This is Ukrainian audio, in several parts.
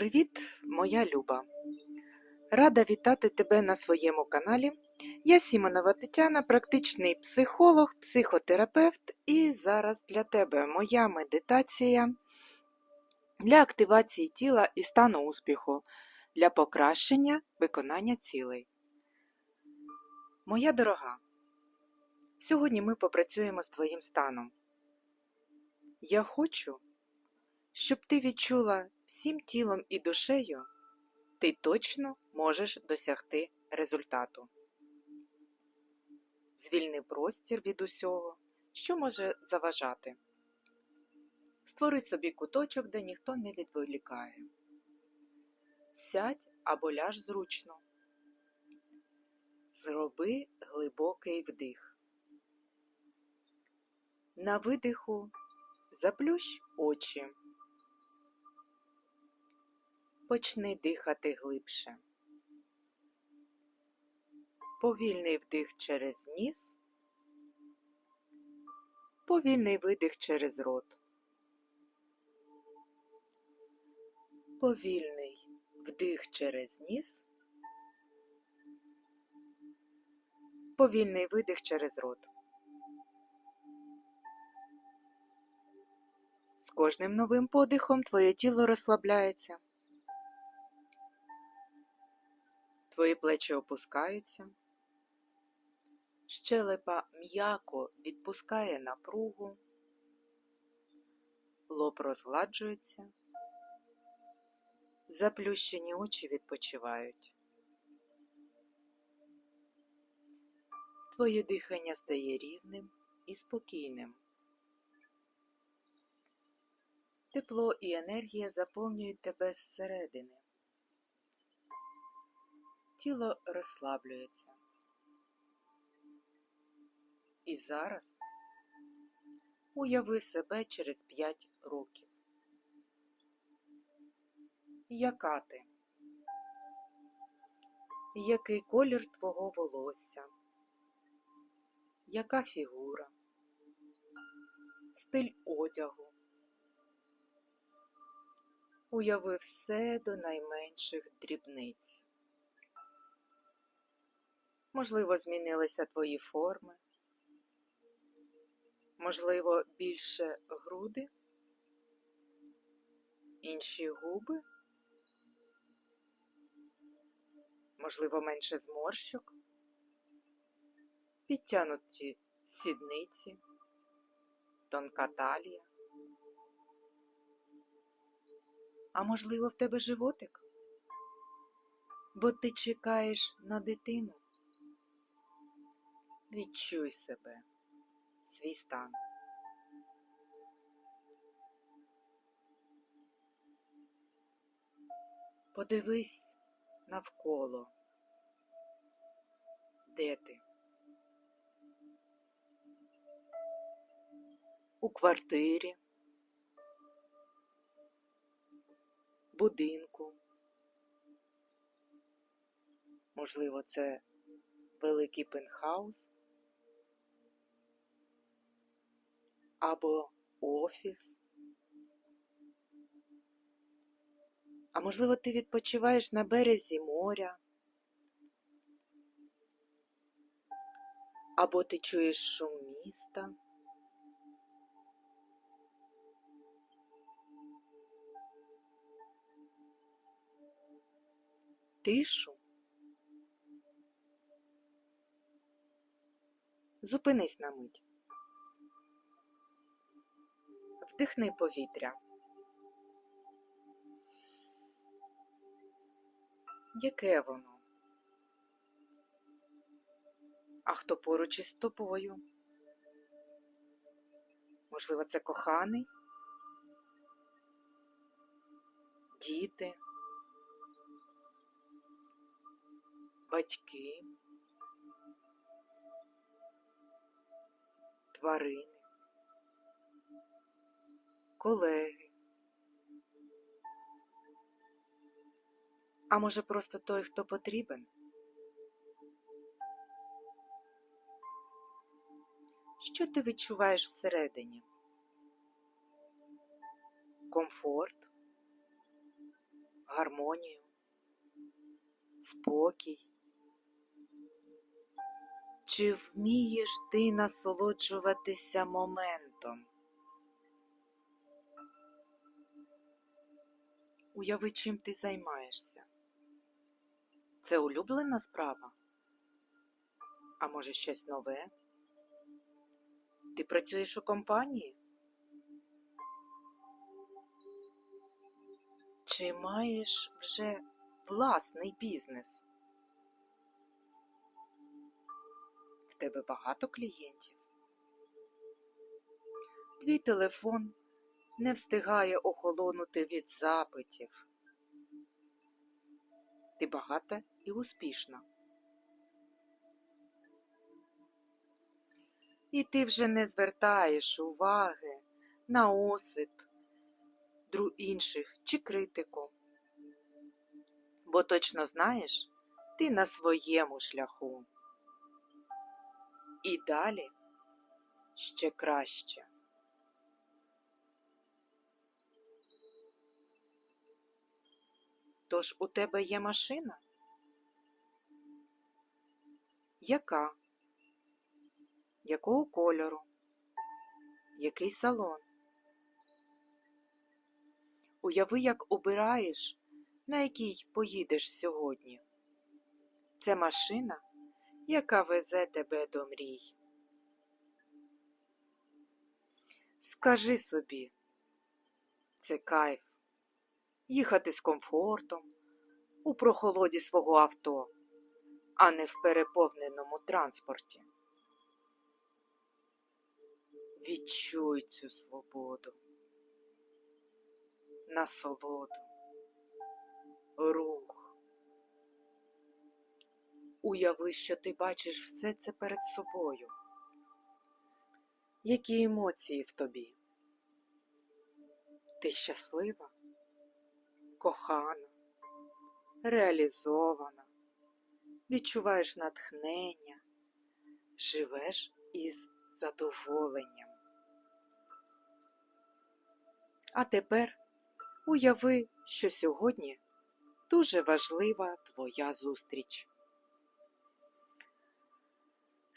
Привіт, моя Люба! Рада вітати тебе на своєму каналі. Я Сімонова Тетяна, практичний психолог, психотерапевт, і зараз для тебе моя медитація для активації тіла і стану успіху, для покращення виконання цілей. Моя дорога, сьогодні ми попрацюємо з твоїм станом. Я хочу, щоб ти відчула всім тілом і душею, ти точно можеш досягти результату. Звільни простір від усього, що може заважати. Створи собі куточок, де ніхто не відволікає. Сядь або ляж зручно. Зроби глибокий вдих. На видиху заплющ очі. Почни дихати глибше. Повільний вдих через ніс, повільний видих через рот. Повільний вдих через ніс, повільний видих через рот. З кожним новим подихом твоє тіло розслабляється. Твої плечі опускаються, щелепа м'яко відпускає напругу, лоб розгладжується, заплющені очі відпочивають. Твоє дихання стає рівним і спокійним. Тепло і енергія заповнюють тебе зсередини тіло розслаблюється. І зараз уяви себе через п'ять років. Яка ти? Який колір твого волосся? Яка фігура? Стиль одягу? Уяви все до найменших дрібниць. Можливо, змінилися твої форми, можливо, більше груди, інші губи, можливо, менше зморщок, підтянуті сідниці, тонка талія. А можливо, в тебе животик, бо ти чекаєш на дитину. Відчуй себе, свій стан. Подивись навколо, де ти? У квартирі, будинку. Можливо, це великий пентхаус. Або офіс. А можливо, ти відпочиваєш на березі моря, або ти чуєш шум міста. Тишу. Зупинись на мить. Вдихни повітря. Яке воно? А хто поруч із тобою? Можливо, це коханий? Діти, батьки, тварини колеги. А може, просто той, хто потрібен? Що ти відчуваєш всередині? Комфорт, гармонію, спокій. Чи вмієш ти насолоджуватися моментом? Уяви, чим ти займаєшся. Це улюблена справа? А може щось нове? Ти працюєш у компанії? Чи маєш вже власний бізнес? В тебе багато клієнтів? Твій телефон не встигає охолонути від запитів. Ти багата і успішна. І ти вже не звертаєш уваги на осид дру інших чи критику, бо точно знаєш, ти на своєму шляху. І далі ще краще. Тож у тебе є машина? Яка? Якого кольору? Який салон? Уяви, як обираєш, на якій поїдеш сьогодні. Це машина, яка везе тебе до мрій. Скажи собі, це кайф їхати з комфортом у прохолоді свого авто, а не в переповненому транспорті. Відчуй цю свободу, насолоду, рух. Уяви, що ти бачиш все це перед собою. Які емоції в тобі? Ти щаслива, кохана, реалізована, відчуваєш натхнення, живеш із задоволенням. А тепер уяви, що сьогодні дуже важлива твоя зустріч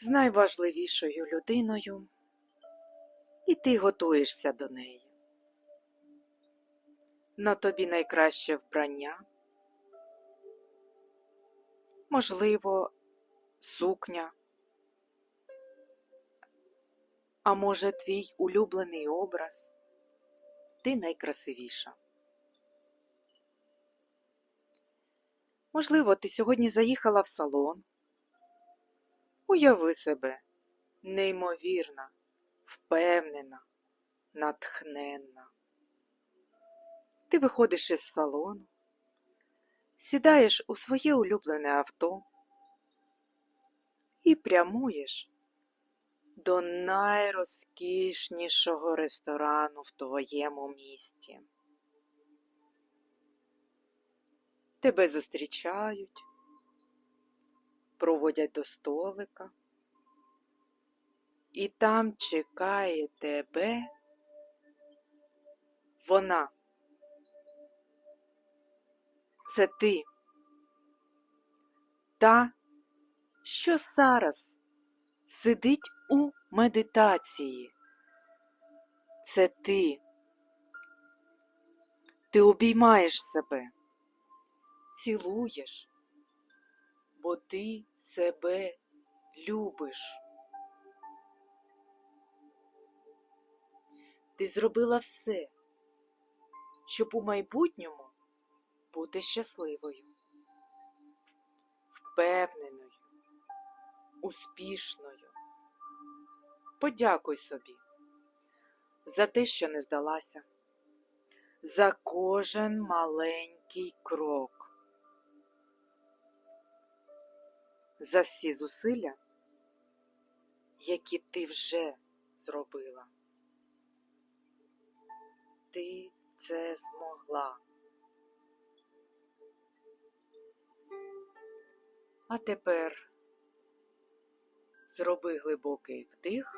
з найважливішою людиною, і ти готуєшся до неї. На тобі найкраще вбрання, можливо, сукня, а може, твій улюблений образ, ти найкрасивіша. Можливо, ти сьогодні заїхала в салон. Уяви себе неймовірна, впевнена, натхненна. Ти виходиш із салону, сідаєш у своє улюблене авто і прямуєш до найрозкішнішого ресторану в твоєму місті. Тебе зустрічають, проводять до столика, і там чекає тебе вона. Це ти, та, що зараз сидить у медитації. Це ти. Ти обіймаєш себе, цілуєш, бо ти себе любиш. Ти зробила все, щоб у майбутньому бути щасливою, впевненою, успішною. Подякуй собі за те, що не здалася, за кожен маленький крок, за всі зусилля, які ти вже зробила. Ти це змогла. А тепер зроби глибокий вдих,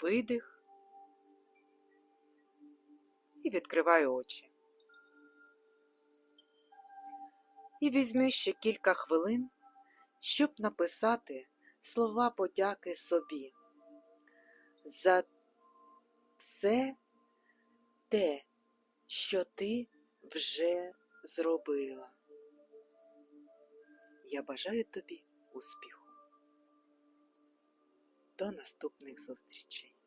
видих і відкривай очі. І візьми ще кілька хвилин, щоб написати слова подяки собі за все те, що ти вже зробила. Я бажаю тобі успіху. До наступних зустрічей!